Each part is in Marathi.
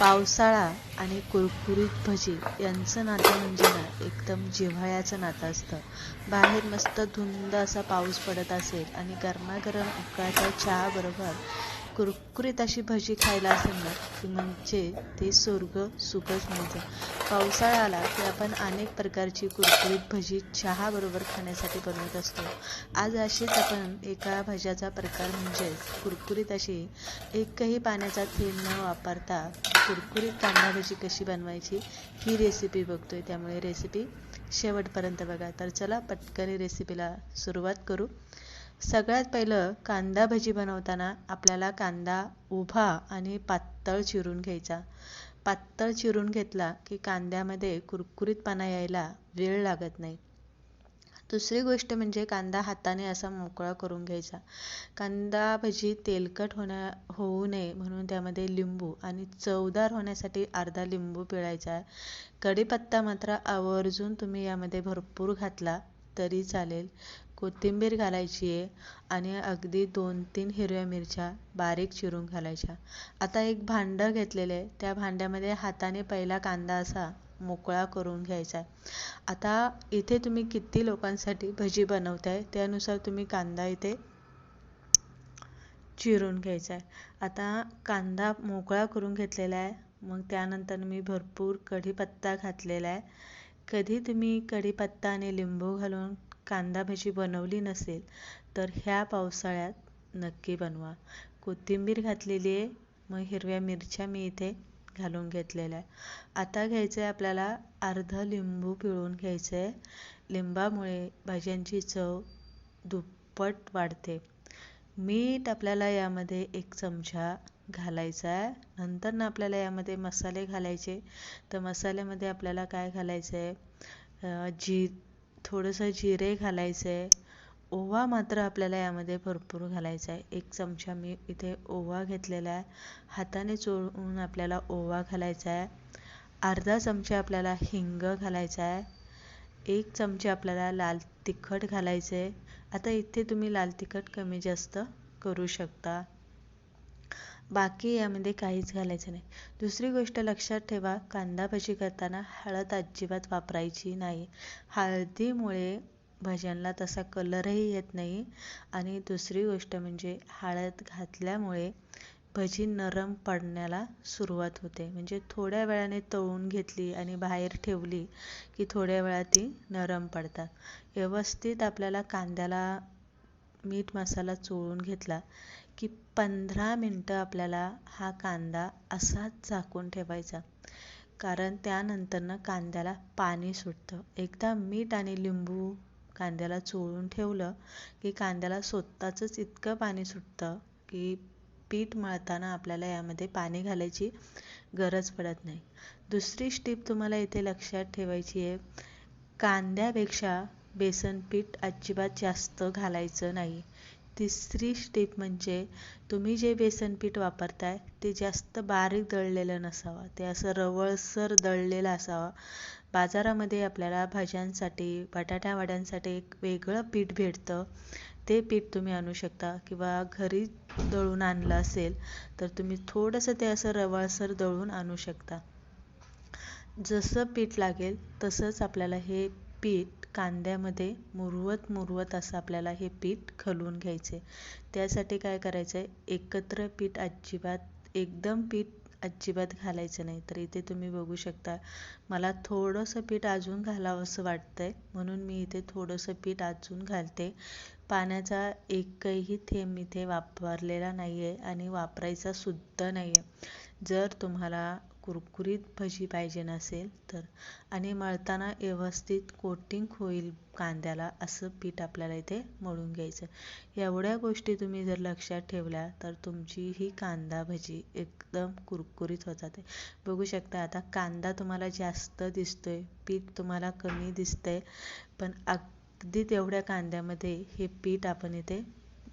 पावसाळा आणि कुरकुरीत भजी यांचं नातं म्हणजे ना एकदम जिव्हाळ्याचं नातं असतं. बाहेर मस्त धुंद असा पाऊस पडत असेल आणि गरमागरम उकळत्या चहाबरोबर कुरकुरीत अशी भजी खायला असेल की म्हणजे ते स्वर्ग सुखच मिळतं पावसाळा आला की आपण अनेक प्रकारची कुरकुरीत भजी चहाबरोबर खाण्यासाठी बनवत असतो. आज अशीच आपण एका भज्याचा प्रकार म्हणजेच कुरकुरीत अशी. एकही पाण्याचा थेंब न वापरता कुरकुरीत कांदा भजी कशी बनवायची ही रेसिपी बघतोय. त्यामुळे रेसिपी शेवटपर्यंत बघा. तर चला पटकन रेसिपीला सुरुवात करू. सगळ्यात पहिलं कांदा भजी बनवताना आपल्याला कांदा उभा आणि पातळ चिरून घ्यायचा. पातळ चिरून घेतला की कांद्यामध्ये कुरकुरीतपणा यायला वेळ लागत नाही. दुसरी गोष्ट म्हणजे कांदा हाताने असा मोकळा करून घ्यायचा. कांदा भजी तेलकट होण्या होऊ नये म्हणून त्यामध्ये लिंबू आणि चवदार होण्यासाठी अर्धा लिंबू पिळायचा. आहे कढीपत्ता मात्र आवर्जून तुम्ही यामध्ये भरपूर घातला तरी चालेल. कोथिंबीर घालायची आहे आणि अगदी दोन तीन हिरव्या मिरच्या बारीक चिरून घालायच्या. आता एक भांडं घेतलेलं आहे. त्या भांड्यामध्ये हाताने पहिला कांदा असा मोकळा करून घ्यायचा आहे. आता इथे तुम्ही किती लोकांसाठी भजी बनवताय त्यानुसार तुम्ही कांदा इथे चिरून घ्यायचा आहे. आता कांदा मोकळा करून घेतलेला आहे. मग त्यानंतर मी भरपूर कढीपत्ता घातलेला आहे. कधी तुम्ही कढीपत्ता आणि लिंबू घालून कांदा भजी बनवली नसेल तर ह्या पावसाळ्यात नक्की बनवा. कोथिंबीर घातलेली आहे मग हिरव्या मिरच्या मी इथे घालून घेतलेल्या आहे आता घ्यायचं आहे आपल्याला अर्ध लिंबू पिळून घ्यायचं आहे. लिंबामुळे भाज्यांची चव दुप्पट वाढते. मीठ आपल्याला यामध्ये एक चमचा घालायचा आहे. नंतर ना आपल्याला यामध्ये मसाले घालायचे. तर मसाल्यामध्ये आपल्याला काय घालायचं आहे? जी थोडंसं जिरे घालायचं आहे ओवा मात्र आपल्याला यामध्ये भरपूर घालायचा आहे एक चमचा मी इथे ओवा घेतलेला आहे. हाताने चोळून आपल्याला ओवा घालायचा आहे अर्धा चमचा आपल्याला हिंग घालायचा आहे एक चमचे आपल्याला लाल तिखट घालायचं आहे आता इथे तुम्ही लाल तिखट कमी जास्त करू शकता. बाकी यामध्ये काहीच घालायचं नाही. दुसरी गोष्ट लक्षात ठेवा कांदा भजी करताना हळद अजिबात वापरायची नाही. हळदीमुळे भाज्यांना तसा कलरही येत नाही. आणि दुसरी गोष्ट म्हणजे हळद घातल्यामुळे भजी नरम पडण्याला सुरुवात होते. म्हणजे थोड्या वेळाने तळून घेतली आणि बाहेर ठेवली की थोड्या वेळात ती नरम पडतात. व्यवस्थित आपल्याला कांद्याला मीठ मसाला चोळून घेतला की पंधरा मिनटं आपल्याला हा कांदा असाच झाकून ठेवायचा. कारण त्यानंतरनं कांद्याला पाणी सुटतं. एकदा मीठ आणि लिंबू कांद्याला चोळून ठेवलं की कांद्याला स्वतःचंच इतकं पाणी सुटतं की पीठ मळताना आपल्याला यामध्ये पाणी घालायची गरज पडत नाही. दुसरी स्टीप तुम्हाला इथे लक्षात ठेवायची आहे. कांद्यापेक्षा बेसन पीठ अजिबात जास्त घालायचं नाही. तिसरी स्टेप म्हणजे तुम्ही जे बेसन पीठ वापरताय ते जास्त बारीक दळलेलं नसावं. ते असं रवळसर दळलेलं असावं. बाजारामध्ये आपल्याला भाज्यांसाठी बटाट्या वड्यांसाठी एक वेगळं पीठ भेटतं. ते पीठ तुम्ही आणू शकता किंवा घरी दळून आणलं असेल तर तुम्ही थोडंसं ते असं रवळसर दळून आणू शकता. जसं पीठ लागेल तसंच आपल्याला हे पीठ कांद्यामध्ये मुरवत मुरवत असं आपल्याला हे पीठ खलून घ्यायचे. त्यासाठी काय करायचं आहे एकत्र पीठ अजिबात एकदम पीठ अजिबात घालायचं नाही. तर इथे तुम्ही बघू शकता मला थोडंसं पीठ अजून घालावं असं वाटतंय. म्हणून मी इथे थोडंसं पीठ अजून घालते. पाण्याचा एकही थेंब इथे वापरलेला नाही आहे आणि वापरायचा सुद्धा नाही आहे जर तुम्हाला कुरकुरीत भजी पाहिजे नसेल तर. आणि मळताना व्यवस्थित कोटिंग होईल कांद्याला असं पीठ आपल्याला इथे मळून घ्यायचं. एवढ्या गोष्टी तुम्ही जर लक्षात ठेवल्या तर तुमची ही कांदा भजी एकदम कुरकुरीत होत जाते. बघू शकता आता कांदा तुम्हाला जास्त दिसतोय पीठ तुम्हाला कमी दिसतंय पण अगदी तेवढ्या कांद्यामध्ये हे पीठ आपण इथे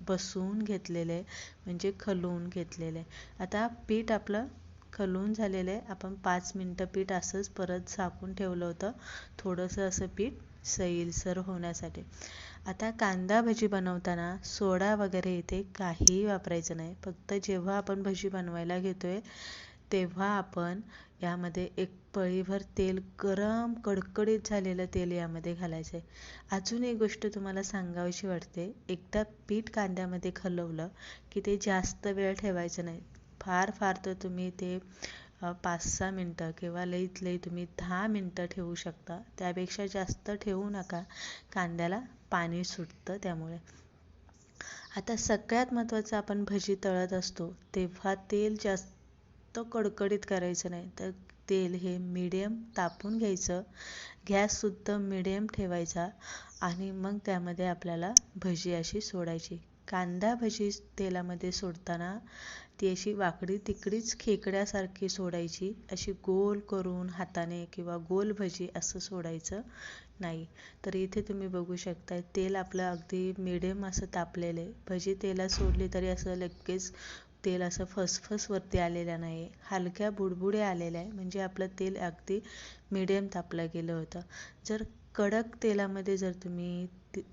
बसवून घेतलेलं आहे म्हणजे खलवून घेतलेले आता पीठ आपलं खलून झालेलं आहे. आपण पाच मिनटं पीठ असंच परत झाकून ठेवलं होतं. थोडंसं असं पीठ सैलसर होण्यासाठी. आता कांदा भजी बनवताना सोडा वगैरे इथे काहीही वापरायचं नाही. फक्त जेव्हा आपण भजी बनवायला घेतोय तेव्हा आपण यामध्ये एक पळीभर तेल गरम कडकडीत झालेलं तेल यामध्ये घालायचं आहे. अजून एक गोष्ट तुम्हाला सांगावीशी वाटते. एकदा पीठ कांद्यामध्ये खलवलं की ते जास्त वेळ ठेवायचं नाही. फार फार तर तुम्ही ते पाच सहा मिनटं किंवा लईत लई तुम्ही दहा मिनटं ठेवू शकता. त्यापेक्षा जास्त ठेवू नका. कांद्याला पाणी सुटतं त्यामुळे. आता सगळ्यात महत्त्वाचं आपण भजी तळत असतो. तेव्हा तेल जास्त कडकडीत करायचं नाही. तर तेल हे मिडियम तापून घ्यायचं. गॅससुद्धा मिडियम ठेवायचा आणि मग त्यामध्ये आपल्याला भजी अशी सोडायची. कांदा भजी तेलामध्ये सोडताना ती अशी वाकडी तिकडीच खेकड्यासारखी सोडायची. अशी गोल करून हाताने किंवा गोल भजी असं सोडायचं नाही. तर इथे तुम्ही बघू शकता तेल आपलं अगदी मिडियम असं तापलेलं आहे. भजी तेलात सोडली तरी असं लगेच तेल असं फसफस वरती आलेलं नाही हलक्या बुडबुडे आलेल्या आहे. म्हणजे आपलं तेल अगदी मिडियम तापलं गेलं होतं. जर कडक तेलामध्ये जर तुम्ही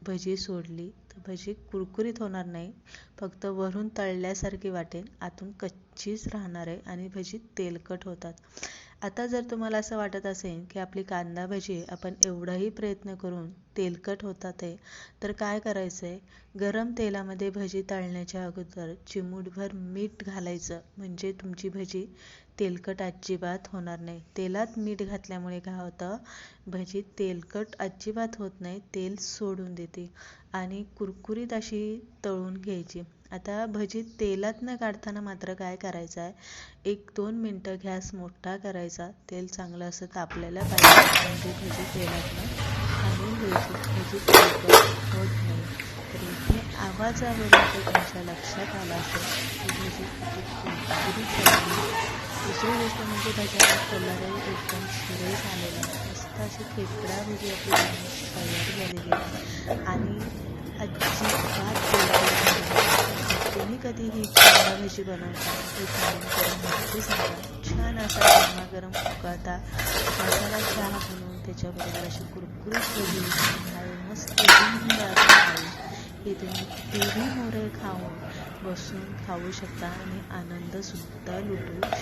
भजी सोडली तर भजी कुरकुरीत होणार नाही. फक्त वरून तळल्यासारखी वाटेल. आतून कच्चीच राहणार आहे आणि भजी तेलकट होतात. आता जर तुम्हाला असं वाटत असेल की आपली कांदा भजी आपण एवढाही प्रयत्न करून तेलकट होतात आहे तर काय करायचं आहे गरम तेलामध्ये भजी तळण्याच्या अगोदर चिमूटभर मीठ घालायचं. म्हणजे तुमची भजी तेलकट अजिबात होणार नाही. तेलात मीठ घातल्यामुळे काय होतं? भजी तेलकट अजिबात होत नाही. तेल सोडून देते. आणि कुरकुरीत अशी तळून घ्यायची. आता भजी तेलात न काढताना मात्र काय करायचं आहे? एक दोन मिनटं गॅस मोठा करायचा. तेल चांगलं असं तापलेलं पाहिजे. म्हणजे भजी तेलातनं काढून घ्यायची. भजी होत नाही. तर इथे आवाजावरून ते तुमच्या लक्षात आला असेल की भजी दुसरी गोष्ट म्हणजे भज्याला कलरही एकदम सुरेश आलेला मस्त अशी खेकडा भजी आपली तयार झालेली आहे. आणि अजिबात तुम्ही कधी ही कांदा बनवता. ते खाऊन करून नक्की सांगा छान असा गरमागरम उकळता मसाला चहा बनवून त्याच्याबरोबर अशी कुरकुरीत भजी खाऊन मस्त हे तुम्ही तेही मोरे खाऊन बसून खाऊ शकता आणि आनंदसुद्धा लुटू शकता.